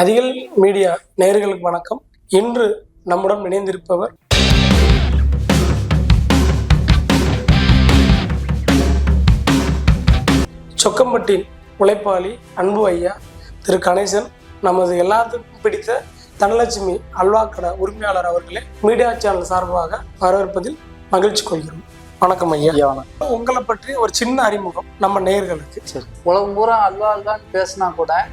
நதிகள் மீடியா நேயர்களுக்கு வணக்கம். இன்று நம்முடன் இணைந்திருப்பவர் சொக்கம்பட்டின் உழைப்பாளி அன்பு ஐயா திரு. கணேசன் நமது எல்லாத்துக்கும் பிடித்த தனலட்சுமி அல்வா கடை உரிமையாளர் அவர்களே மீடியா சேனல் சார்பாக வரவேற்பதில் மகிழ்ச்சி கொள்கிறோம். வணக்கம் ஐயா. வணக்கம். உங்களை பற்றி ஒரு சின்ன அறிமுகம் நம்ம நேயர்களுக்கு. சரி. உலகம் பூரா அல்வா அல்வான்னு பேசினா கூட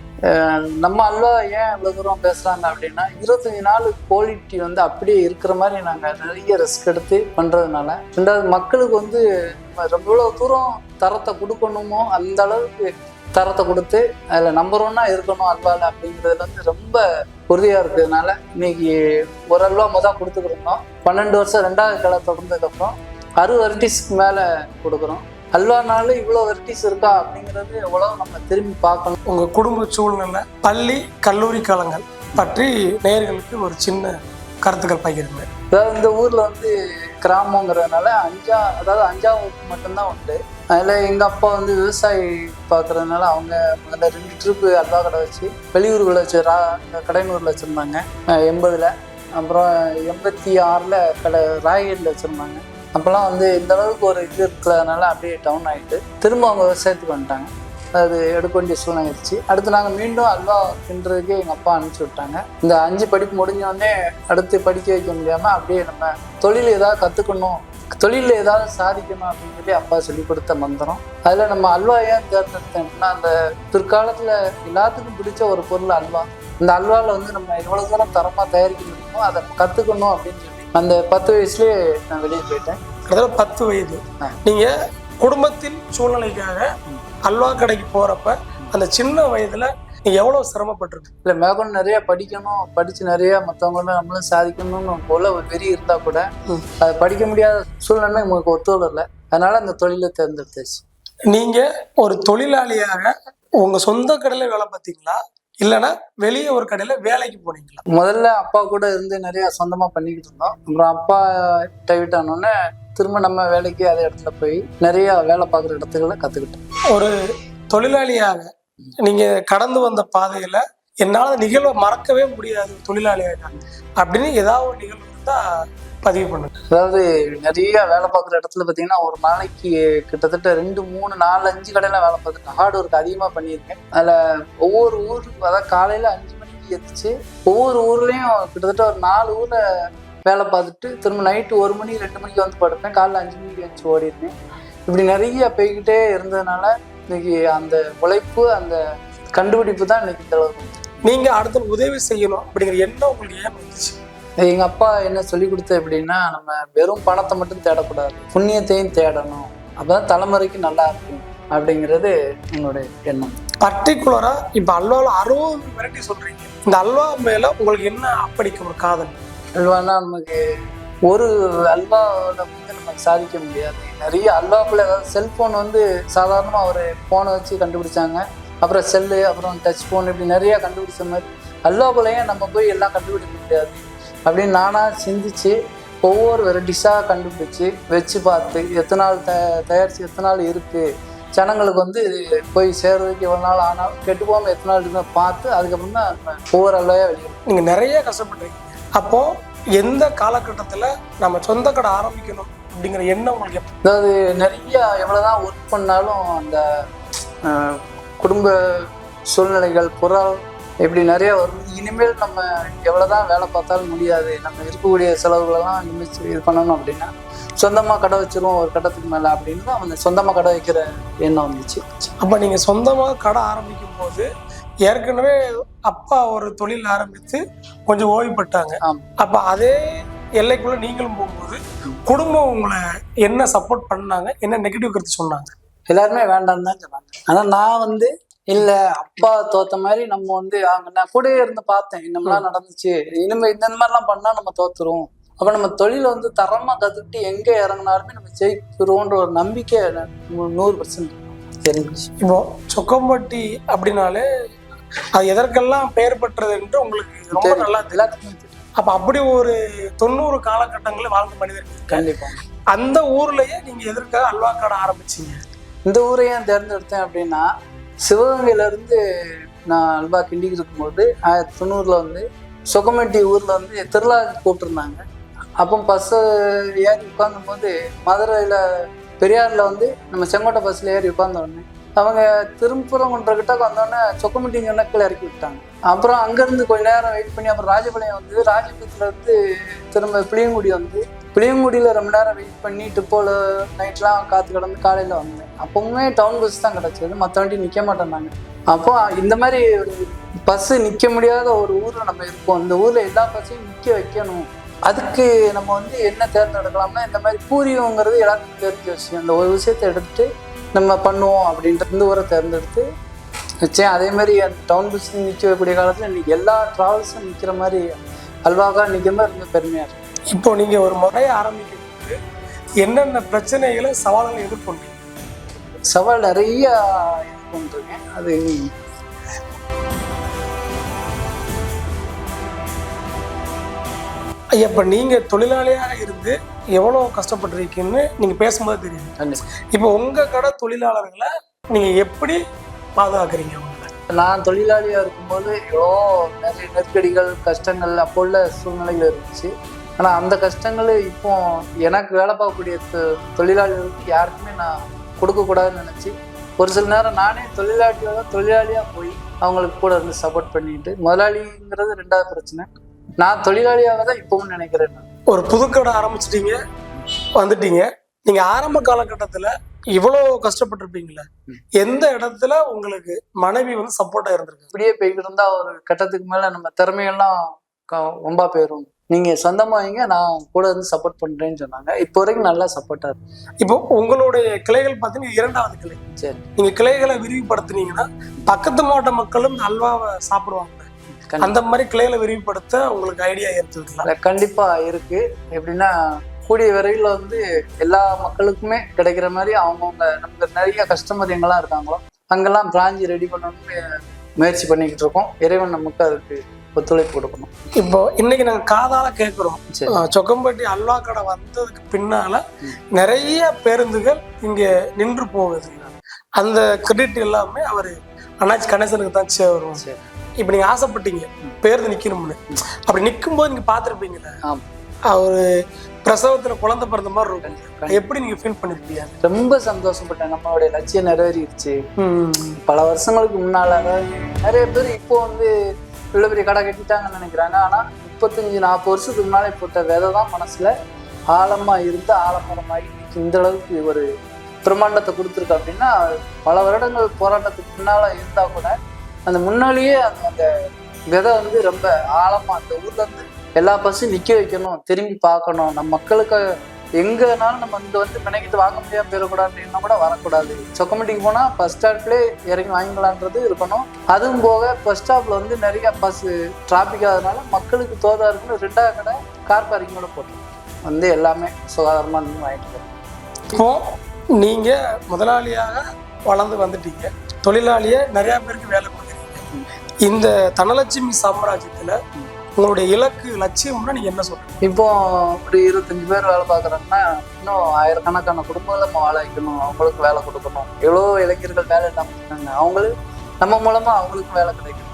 நம்ம அல்வா ஏன் இவ்வளோ தூரம் பேசுகிறாங்க அப்படின்னா இருபத்தஞ்சி நாள் குவாலிட்டி வந்து அப்படியே இருக்கிற மாதிரி நாங்கள் நிறைய ரிஸ்க் எடுத்து பண்ணுறதுனால ரெண்டாவது மக்களுக்கு வந்து ரொம்ப இவ்வளோ தூரம் தரத்தை கொடுக்கணுமோ அந்த அளவுக்கு தரத்தை கொடுத்து அதில் நம்பர் ஒன்னாக இருக்கணும் அல்வாவில் அப்படிங்கிறதுல வந்து ரொம்ப உறுதியாக இருக்கிறதுனால இன்னைக்கு ஒரு அல்வா மொதல் கொடுத்துக்கிருந்தோம் பன்னெண்டு வருஷம் ரெண்டாவது கலை தொடர்ந்ததுக்கப்புறம் அறுபது வெரைட்டிஸ்க்கு மேலே கொடுக்குறோம். அல்வானாலும் இவ்வளோ வெரைட்டிஸ் இருக்கா அப்படிங்கிறது எவ்வளோ நம்ம திரும்பி பார்க்கணும். உங்க குடும்ப சூழ்நிலை பள்ளி கல்லூரி காலங்கள் பற்றி நேயர்களுக்கு ஒரு சின்ன கருத்துக்கள் பகிருங்க. அதாவது இந்த ஊரில் வந்து கிராமங்கிறதுனால அஞ்சா அதாவது அஞ்சாம் வகுப்பு மட்டும்தான் உண்டு. அதில் எங்கள் அப்பா வந்து விவசாயி பார்க்குறதுனால அவங்க முதல்ல ரெண்டு ட்ரிப்பு அல்வா கடை வச்சு வெளியூர்களில் வச்சு ரா கடையனூரில் வச்சுருந்தாங்க. எண்பதில். அப்புறம் எண்பத்தி ஆறில் கடை ராயகேட்டில் வச்சுருந்தாங்க. அப்போல்லாம் வந்து இந்த அளவுக்கு ஒரு இது இருக்கிறதுனால அப்படியே டவுன் ஆகிட்டு திரும்ப அவங்க விவசாயத்துக்கு வந்துட்டாங்க. அது எடுக்க வேண்டிய சூழ்நிலை ஆயிடுச்சு அடுத்து நாங்கள் மீண்டும் அல்வா தின்றதுக்கு எங்கள் அப்பா அனுப்பிச்சி விட்டாங்க. இந்த அஞ்சு படிப்பு முடிஞ்சோடனே அடுத்து படிக்க வைக்க முடியாமல் அப்படியே நம்ம தொழில் ஏதாவது கற்றுக்கணும் தொழிலில் ஏதாவது சாதிக்கணும் அப்படின்னு சொல்லி அப்பா சொல்லி கொடுத்த மந்திரம். அதில் நம்ம அல்வா ஏன் தேர்ந்தெடுத்தோம்னா அந்த பிற்காலத்தில் எல்லாத்துக்கும் பிடிச்ச ஒரு பொருள் அல்வா. இந்த அல்வாவில் வந்து நம்ம எவ்வளோ தூரம் தரமாக தயாரிக்க முடியுமோ அதை கற்றுக்கணும் அப்படின்னு சொல்லி அந்த பத்து வயசுலேயே நான் வெளியே போயிட்டேன். கிட்டத்தட்ட பத்து வயது. நீங்க குடும்பத்தின் சூழ்நிலைக்காக அல்வா கடைக்கு போறப்ப அந்த சின்ன வயதுல எவ்வளவு சிரமப்பட்டிருக்கு இல்லை மேற்கொண்டு நிறைய படிக்கணும் படித்து நிறைய மற்றவங்கள நம்மளும் சாதிக்கணும்னு போல ஒரு வெறி இருந்தால் கூட. அதை படிக்க முடியாத சூழ்நிலை உங்களுக்கு ஒத்துழைல அதனால அந்த தொழிலை தேர்ந்தெடுத்தாச்சு. நீங்க ஒரு தொழிலாளியாக உங்க சொந்த கடையில வேலை பார்த்தீங்களா? இல்லைன்னா வெளியே ஒரு கடையில வேலைக்கு போனீங்களா? முதல்ல அப்பா கூட இருந்து நிறைய சொந்தமாக பண்ணிக்கிட்டு இருந்தோம். அப்புறம் அப்பா விட்டானோடனே திரும்ப நம்ம வேலைக்கு அதே இடத்துல போய் நிறைய வேலை பார்க்குற இடத்துகளை கற்றுக்கிட்டோம் ஒரு தொழிலாளியாக நீங்க கடந்து வந்த பாதையில என்னால நிகழ்வை மறக்கவே முடியாது தொழிலாளியாக அப்படின்னு ஏதாவது ஒரு நிகழ்வு இருந்தா பதிவு பண்ணுங்க. அதாவது நிறைய வேலை பார்க்குற இடத்துல பார்த்தீங்கன்னா ஒரு நாளைக்கு கிட்டத்தட்ட ரெண்டு மூணு நாலு அஞ்சு கடையில வேலை பார்த்துருக்கேன் ஹார்ட் ஒர்க் அதிகமாக பண்ணியிருக்கேன். அதில் ஒவ்வொரு ஊர் அதாவது காலையில் அஞ்சு மணிக்கு எந்திரிச்சு ஒவ்வொரு ஊர்லேயும் கிட்டத்தட்ட ஒரு நாலு ஊரில் வேலை பார்த்துட்டு திரும்ப நைட்டு ஒரு மணி ரெண்டு மணிக்கு வந்து படுப்பேன். காலைல அஞ்சு மணிக்கு எழுந்துச்சு ஓடிருப்பேன் இப்படி நிறைய போய்கிட்டே இருந்ததுனால இன்னைக்கு அந்த உழைப்பு அந்த கண்டுபிடிப்பு தான் இன்னைக்கு இந்த அளவுக்கு நீங்க அடுத்த உதவி செய்யணும் அப்படிங்கிற எண்ணம் உங்களுக்கு ஏன் வந்துச்சு எங்க அப்பா என்ன சொல்லி கொடுத்த எப்படின்னா நம்ம வெறும் பணத்தை மட்டும் தேடக்கூடாது. புண்ணியத்தையும் தேடணும். அப்பதான் தலைமுறைக்கு நல்லா இருக்கும் அப்படிங்கிறது என்னுடைய எண்ணம். பர்டிகுலரா இப்ப அல்வாவில் அறுபது வெரைட்டி சொல்றீங்க. இந்த அல்வா மேல உங்களுக்கு என்ன அப்படிக்கு ஒரு காதல்? அல்வானா நமக்கு ஒரு அல்வாவில் வந்து நம்ம சாதிக்க முடியாது. நிறைய அல்வாக்குள்ள அதாவது செல்ஃபோன் வந்து சாதாரணமாக ஒரு ஃபோனை வச்சு கண்டுபிடிச்சாங்க. அப்புறம் செல்லு அப்புறம் டச் ஃபோன் இப்படி நிறைய கண்டுபிடிச்ச மாதிரி அல்வாக்குள்ளேயும் நம்ம போய் எல்லாம் கண்டுபிடிக்க முடியாது. அப்படின்னு நானாக சிந்திச்சு ஒவ்வொரு வெரைட்டிஸாக கண்டுபிடிச்சு வச்சு பார்த்து எத்தனை நாள் த தயாரித்து எத்தனை நாள் இருக்குது ஜனங்களுக்கு வந்து இது போய் சேர்றதுக்கு எவ்வளோ நாள் ஆனாலும் கெட்டு போகாமல் எத்தனை நாள் இருக்குன்னு பார்த்து அதுக்கப்புறம் தான் ஒவ்வொரு அல்வாயாக வெளியிடும் நீங்க நிறைய கஷ்டப்பட்டிருக்கீங்க. அப்போ எந்த காலகட்டத்துல நம்ம சொந்த கடை ஆரம்பிக்கணும் அப்படிங்கிற எண்ணம் உங்களுக்கு அதாவது நிறைய எவ்வளோதான் ஒர்க் பண்ணாலும் அந்த குடும்ப சூழ்நிலைகள் புறம் இப்படி நிறைய வரும். இனிமேல் நம்ம எவ்வளோதான் வேலை பார்த்தாலும் முடியாது. நம்ம இருக்கக்கூடிய செலவுகளெல்லாம் இனிமேல் இது பண்ணணும் அப்படின்னா சொந்தமாக கடை வச்சிருவோம் ஒரு கட்டத்துக்கு மேலே அப்படின்னு தான் அந்த சொந்தமாக கடை வைக்கிற எண்ணம் வந்துச்சு. அப்ப நீங்க சொந்தமா கடை ஆரம்பிக்கும் போது ஏற்கனவே அப்பா ஒரு தொழில் ஆரம்பித்து கொஞ்சம் ஓய்வு பெற்றாங்க ஆமாம் அப்ப அதே எல்லைக்குள்ள நீங்களும் போகும்போது குடும்பம் உங்களை என்ன சப்போர்ட் பண்ணாங்க? என்ன நெகட்டிவ் கருத்து சொன்னாங்க? எல்லாருமே வேண்டாம்னு தான் சொன்னாங்க. ஆனால் நான் வந்து இல்லை அப்பா தோத்த மாதிரி நம்ம வந்து அவங்க நான் கூடயே இருந்து பார்த்தேன். இன்னமெல்லாம் நடந்துச்சு. இனிமே இந்த மாதிரிலாம் பண்ணால் நம்ம தோத்துருவோம். அப்போ நம்ம தொழிலை வந்து தரமாக கற்றுக்கிட்டு எங்கே இறங்கினாலுமே நம்ம ஜெயிக்கிறோன்ற ஒரு நம்பிக்கை நூறு பர்சன்ட் தெரிஞ்சிச்சு. இப்போ சொக்கம்பட்டி அப்படின்னாலே அது எதற்கெல்லாம் பெயர் பெற்றது என்று உங்களுக்கு ரொம்ப. நல்லா அப்ப அப்படி ஒரு தொண்ணூறு காலகட்டங்களில் வாழ்ந்த மனிதர்கள். கண்டிப்பாக அந்த ஊர்லயே நீங்க எதற்காக அல்வா கடை ஆரம்பிச்சீங்க? இந்த ஊரை ஏன் தேர்ந்தெடுத்தேன் அப்படின்னா சிவகங்கையிலேருந்து நான் அல்வா கிண்டிக்கு இருக்கும்போது ஆயிரத்தி தொண்ணூறில் வந்து சொகமெட்டி ஊரில் வந்து திருவிழா கூப்பிட்டுருந்தாங்க அப்போ பஸ்ஸு ஏறி உட்காந்தும் போது மதுரையில் பெரியாரில் வந்து நம்ம செங்கோட்டை பஸ்ஸில் ஏறி உட்காந்தோடனே அவங்க திரும்புறங்குன்ற கிட்ட வந்தோடனே சொக்கமெட்டி கீழே இறக்கி விட்டாங்க. அப்புறம் அங்கேருந்து கொஞ்ச நேரம் வெயிட் பண்ணி அப்புறம் ராஜபாளையம் வந்து ராஜபுரத்தில் இருந்து திரும்ப புளியங்குடி வந்து புளியங்குடியில் ரொம்ப நேரம் வெயிட் பண்ணி டிப்போல நைட்லாம் காத்து கடந்து காலையில் வந்தேன். அப்பவுமே டவுன் பஸ் தான் கிடச்சது. மற்ற வண்டி நிற்க மாட்டேன்னாங்க அப்போ இந்த மாதிரி ஒரு பஸ்ஸு நிற்க முடியாத ஒரு ஊரில் நம்ம இருக்கோம் இந்த ஊரில் எல்லா பஸ்ஸையும் நிற்க வைக்கணும். அதுக்கு நம்ம வந்து என்ன தேர்ந்தெடுக்கலாம்னா இந்த மாதிரி பூரியங்கிறது எல்லாத்துக்கும் தெரிஞ்ச விஷயம் இந்த ஒரு விஷயத்தை எடுத்துட்டு நம்ம பண்ணுவோம் அப்படின்ற இந்த ஊரை தேர்ந்தெடுத்து வச்சேன். அதே மாதிரி அந்த டவுன் பஸ் நிற்க வைக்கக்கூடிய காலத்தில் இன்னைக்கு எல்லா ட்ராவல்ஸும் நிற்கிற மாதிரி அல்வாக்கா நிற்கிற மாதிரி ரொம்ப பெருமையாக இருக்குது இப்போ நீங்க ஒரு முறையை ஆரம்பிக்கும்போது என்னென்ன பிரச்சனைகளை சவால்களை எதிர்கொண்டீங்க? சவால் நிறைய கொண்டிருக்கேன் அது ஐயா இப்போ நீங்க தொழிலாளியாக இருந்து எவ்வளோ கஷ்டப்பட்டிருக்கீங்கன்னு நீங்க பேசும்போது தெரியும். இப்போ உங்க கடை தொழிலாளர்களை நீங்க எப்படி பாதுகாக்கிறீங்க நான் தொழிலாளியாக இருக்கும்போது எவ்வளோ நிறைய நெருக்கடிகள் கஷ்டங்கள் அப்போ உள்ள சூழ்நிலைகள் இருந்துச்சு. ஆனால் அந்த கஷ்டங்கள் இப்போ எனக்கு வேலை பார்க்கக்கூடிய தொழிலாளிகளுக்கு யாருக்குமே நான் கொடுக்கக்கூடாதுன்னு நினச்சி ஒரு சில நேரம் நானே தொழிலாளியாக தொழிலாளியாக போய் அவங்களுக்கு கூட இருந்து சப்போர்ட் பண்ணிட்டு முதலாளிங்கிறது ரெண்டாவது பிரச்சனை நான் தொழிலாளியாக தான் இப்பவும் நினைக்கிறேன் நான். ஒரு புதுக்கடை ஆரம்பிச்சிட்டீங்க வந்துட்டீங்க நீங்க ஆரம்ப காலகட்டத்துல இவ்வளோ கஷ்டப்பட்டிருப்பீங்களே. எந்த இடத்துல உங்களுக்கு மனைவி வந்து சப்போர்ட்டா இருந்திருக்கு இப்படியே போய்கிட்டு இருந்தா ஒரு கட்டத்துக்கு மேல நம்ம திறமையெல்லாம் ரொம்ப போயிடும் நீங்க சொந்தமா வைங்க நான் கூட இருந்து சப்போர்ட் பண்றேன்னு சொன்னாங்க. இப்போ வரைக்கும் நல்லா சப்போர்ட்டா இருக்கு. இப்போ உங்களுடைய கிளைகள் பார்த்தீங்கன்னா இரண்டாவது கிளை. சரி. நீங்க கிளைகளை விரிவுபடுத்துனீங்கன்னா பக்கத்து மாவட்ட மக்களும் அல்வாவை சாப்பிடுவாங்க. அந்த மாதிரி கிளைகளை விரிவுபடுத்த உங்களுக்கு ஐடியா இருந்திருக்கலாம் இல்ல, கண்டிப்பா இருக்கு. எப்படின்னா கூடிய விரைவில் வந்து எல்லா மக்களுக்குமே கிடைக்கிற மாதிரி அவங்கவுங்க நமக்கு நிறைய கஸ்டமர் எங்கெல்லாம் இருக்காங்களோ அங்கெல்லாம் பிராஞ்ச் ரெடி பண்ணணும்னு முயற்சி பண்ணிக்கிட்டு இருக்கோம். இறைவன் நமக்கு அதுக்கு ஒத்துழைப்பு கொடுக்கணும். இப்போ இன்னைக்கு நாங்க காதால கேட்குறோம் சொக்கம்பட்டி அல்வா கடை வந்ததுக்கு பின்னால நிறைய பேருந்துகள் இங்க நின்று போகுது. அந்த கிரெடிட் எல்லாமே அவரு அண்ணாச்சி கணேசனுக்கு தான் சேரும் சரி. இப்போ நீங்க ஆசைப்பட்டீங்க பேருந்து நிக்கணும்னு. அப்படி நிக்கும்போது நீங்க பார்த்துருப்பீங்கல்ல ஆமா. அவரு பிரசவத்துல குழந்தை பிறந்த மாதிரி இருக்கும். எப்படி நீங்க ஃபீல் பண்ணிருப்பீங்க ரொம்ப சந்தோஷப்பட்டேன். நம்மளுடைய லட்சியம் நிறைவேறிடுச்சு. பல வருஷங்களுக்கு முன்னால நிறைய பேர் இப்போ வந்து இவ்வளோ பெரிய கடை கட்டிட்டாங்கன்னு நினைக்கிறாங்க. ஆனால் முப்பத்தஞ்சு நாற்பது வருஷத்துக்கு முன்னாலே போட்ட விதை தான் மனசில் ஆழமாக இருந்து ஆலமரமாகி இந்த அளவுக்கு ஒரு பிரம்மாண்டத்தை கொடுத்துருக்கு அப்படின்னா பல வருடங்கள் போராட்டத்துக்கு முன்னால் இருந்தால் கூட அந்த முன்னாலேயே அந்த அந்த விதை வந்து ரொம்ப ஆழமாக அந்த ஊர்லேருந்து எல்லா பஸ்ஸும் நிற்க வைக்கணும் திரும்பி பார்க்கணும். நம்ம மக்களுக்கு எங்கனாலும் நம்ம இந்த வந்து மெனக்கிட்டு வாங்க முடியாம போயிடக்கூடாதுன்னு எண்ணம் கூட வரக்கூடாது. சொக்கமிட்டிக்கு போனா பஸ் ஸ்டாண்ட்லேயே இறங்கி வாங்கிக்கலான்றது இருக்கணும். அதுவும் போக பஸ் ஸ்டாப்ல வந்து நிறைய பஸ் டிராபிக் ஆகுதுனால மக்களுக்கு தோதா இருக்குன்னு ரெண்டாவது கடை கார் பார்க்கிங் கூட போட்டோம் வந்து எல்லாமே சுகாதாரமா நின்று வாங்கிட்டு இப்போது இப்போ நீங்க முதலாளியாக வளர்ந்து வந்துட்டீங்க. தொழிலாளிய நிறைய பேருக்கு வேலை கொடுக்குறீங்க. இந்த தனலட்சுமி சாம்ராஜ்யத்துல உங்களுடைய இலக்கு லட்சியம்னா நீங்க என்ன சொல்றீங்க? இப்போ ஒரு இருபத்தஞ்சு பேர் வேலை பார்க்குறாங்கன்னா இன்னும் ஆயிரக்கணக்கான குடும்பங்களை நம்ம வாழ வைக்கணும் அவங்களுக்கு வேலை கொடுக்கணும். எவ்வளோ இளைஞர்கள் வேலை இல்லாமல் இருக்காங்க. அவங்களுக்கு நம்ம மூலமா அவங்களுக்கு வேலை கிடைக்கணும்.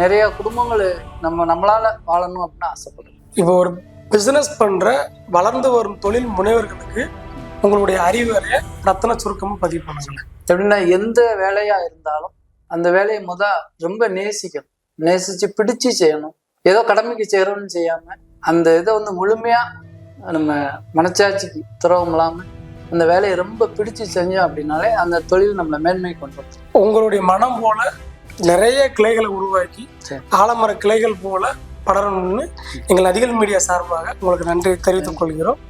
நிறைய குடும்பங்கள் நம்ம நம்மளால வாழணும் அப்படின்னு ஆசைப்படுறோம். இப்போ ஒரு பிசினஸ் பண்ற வளர்ந்து வரும் தொழில் முனைவர்களுக்கு உங்களுடைய அறிவுரையை ரத்தன சுருக்கமா பதிவு பண்ணுங்க எப்படின்னா எந்த வேலையா இருந்தாலும் அந்த வேலையை முத ரொம்ப நேசிக்கணும். நேசிச்சு பிடிச்சு செய்யணும். ஏதோ கடமைக்கு செய்யறோம்னு செய்யாம அந்த இதை வந்து முழுமையா நம்ம மனச்சாட்சிக்கு துறவம் இல்லாம அந்த வேலையை ரொம்ப பிடிச்சு செஞ்சோம் அப்படின்னாலே அந்த தொழில் நம்மளை மேன்மை கொண்டு உங்களுடைய மனம் போல நிறைய கிளைகளை உருவாக்கி. ஆலமர கிளைகள் போல படரணும்னு எங்கள் அதிகல் மீடியா சார்பாக உங்களுக்கு நன்றி தெரிவித்துக் கொள்கிறோம்